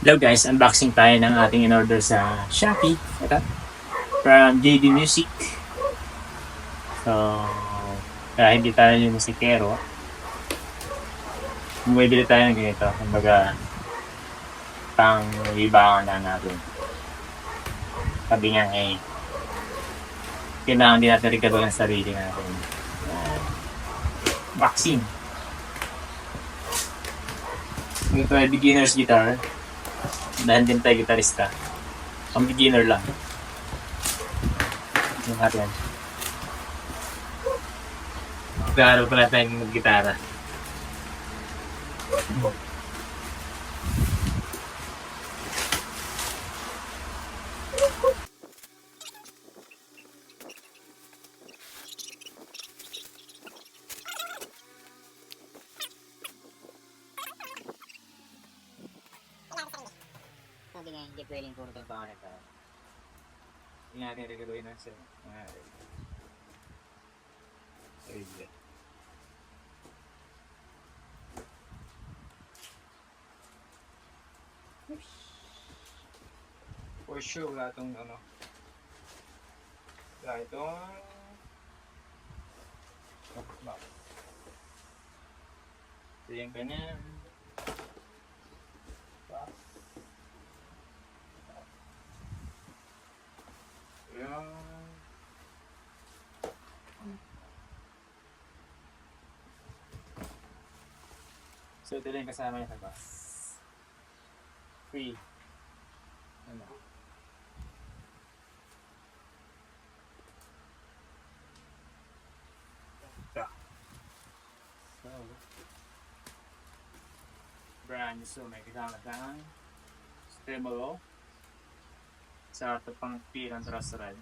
Hello guys, unboxing tayo ng ating in-order sa Shopee. Ito. From JD Music. So, kaya hindi tayo yung musikero. Bumibili tayo ng ganito. Kumbaga, pang libangan na natin. Sabi nga eh, kailangan din natin regalo ng sarili natin. Uh, vaccine. Ito ay beginner's guitar. Dahil din tayo gitarista. Ang beginner lang. Yung natin. Magkakaroon pa natin ng gitara. Sabi pwedeng puro pagpangalan tayo. Hindi natin regaluhin na sa mga sarili. For sure, wala itong ano. Wala itong... Bakit? Ito yung ganyan. Ayan. So ito lang kasama niya sa bus. Free. Ano? So, brand so may kasama kang tremolo sa ito pang pirang restaurant.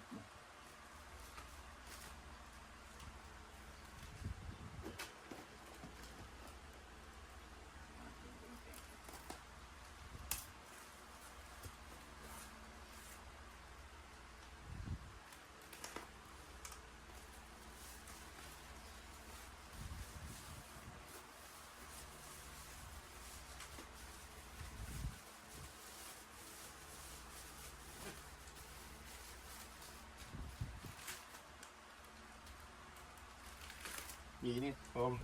Init. Oh.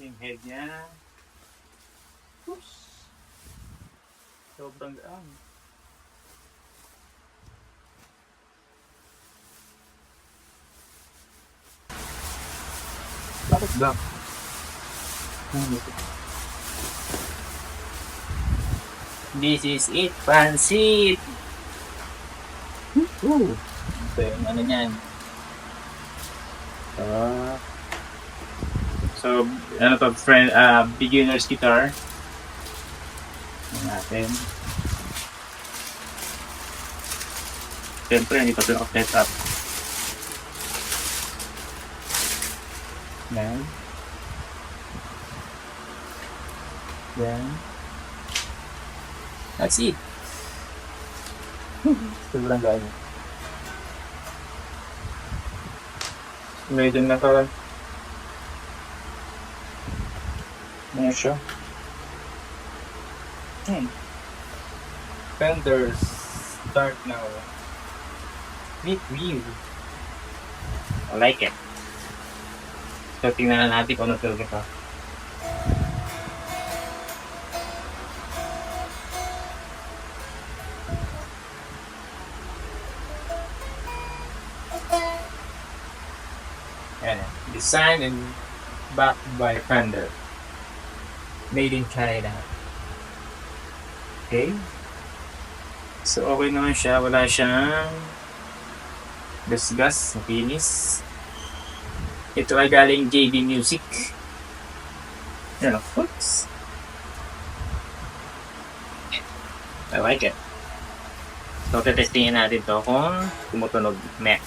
Yung head niya. Oops. Sobrang gaan. Bakit ba? This is it, pansit! Ooh. Ito yung ano niyan. Ah. so, ano to, friend, uh, beginner's guitar. Ano natin. Siyempre, hindi pa ito set up. Yan. Yan. That's it. Sobrang gaya. Medyo na ka. Ano siya? Hmm. Fenders start now. Meet view. I like it. So, tingnan na natin kung ano talaga ka. Ayan. Designed and backed by Fender. Made in China. Okay. So, okay naman siya. Wala siyang gasgas, mapinis. Ito ay galing JB Music. Yan, of. I like it. So, tetestingin natin to kung tumutunog. Meh.